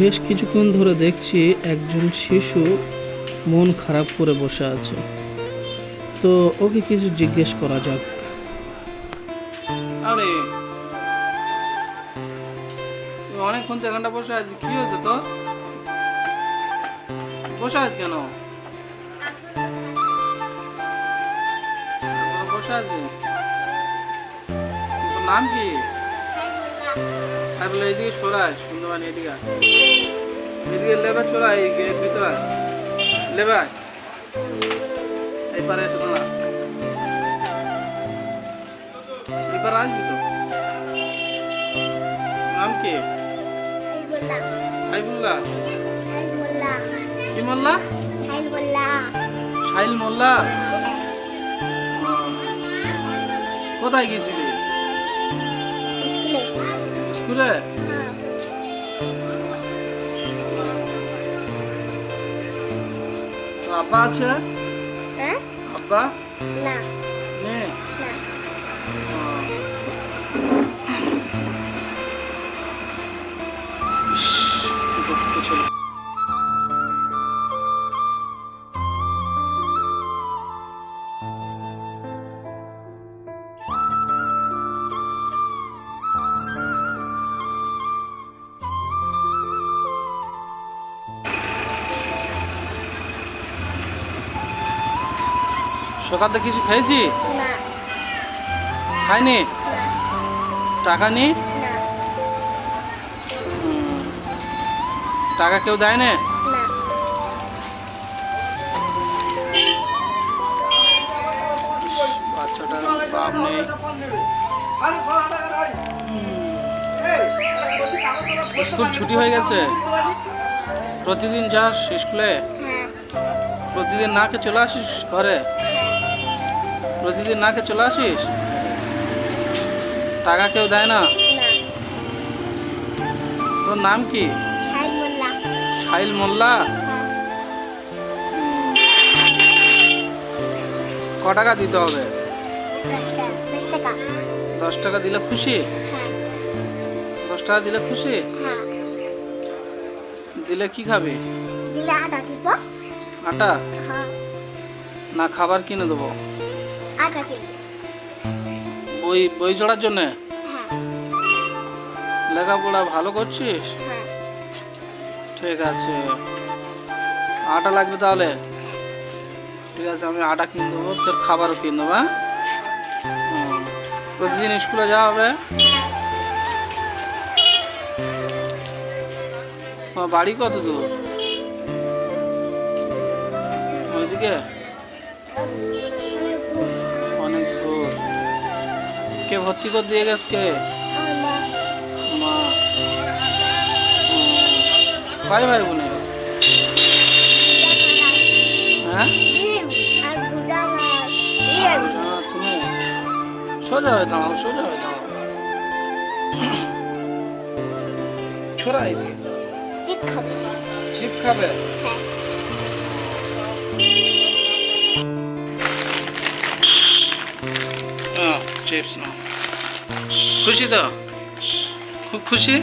বেশ কিছুক্ষণ ধরে দেখছি একজন শিশু মন খারাপ করে বসে আছে। তো ওকে কিছু জিজ্ঞেস করা যাক। আরে অনেকক্ষণ তো এখানটা বসে আছিস, কি হয়েছে তো বসে আছিস কেন? বসে তোর নাম কি? আর বলে এইদিকে সরাই সুন্দরবানি এদিকে। এদিকে লেবা চলা এই ভিতরে আয়। লেবা আয়। এই পারে এসে না এই পারে আসবি তো নাম কি? সাইবুল্লাহ কি মোল্লা? সাইল মোল্লা। কোথায় গেছিলি স্কুলে? তো আব্বা আছে? আব্বা? নেই সকালে কিছু খেয়েছি খাইনি? টাকা নি? টাকা কেউ দেয় না? বাচ্চাটার বাপ নেই। স্কুল ছুটি হয়ে গেছে। প্রতিদিন যাস স্কুলে প্রতিদিন না কে চলে আসিস ঘরে? প্রতিদিন না কে চলে আসিস? টাকা কেউ দেয় না? তোর নাম কি? সাইল মোল্লা। ক টাকা দিতে হবে? দশ টাকা দিলে খুশি? দশ টাকা দিলে খুশি? দিলে কি খাবি? আটা না খাবার কিনে দেবো। বই বই চড়ার জন্যে? লেখাপড়া ভালো করছিস? ঠিক আছে। আটা লাগবে তাহলে? ঠিক আছে আমি আটা কিনে দেবো তোর খাবারও কিনে দেবো হ্যাঁ। প্রতিদিন স্কুলে যাওয়া হবে? বাড়ি কত দূর? ওইদিকে? কে ভর্তি করে দিয়ে গেছে কে? হুম। ভাই বোনে হ্যাঁ? তুমি সোজা হয়ে দাঁড়াও, সোজা হয়ে দাঁড়াও। ছোড়া এদিকে। চিপ খাবে? চিপস না খুশি তো খুব খুশি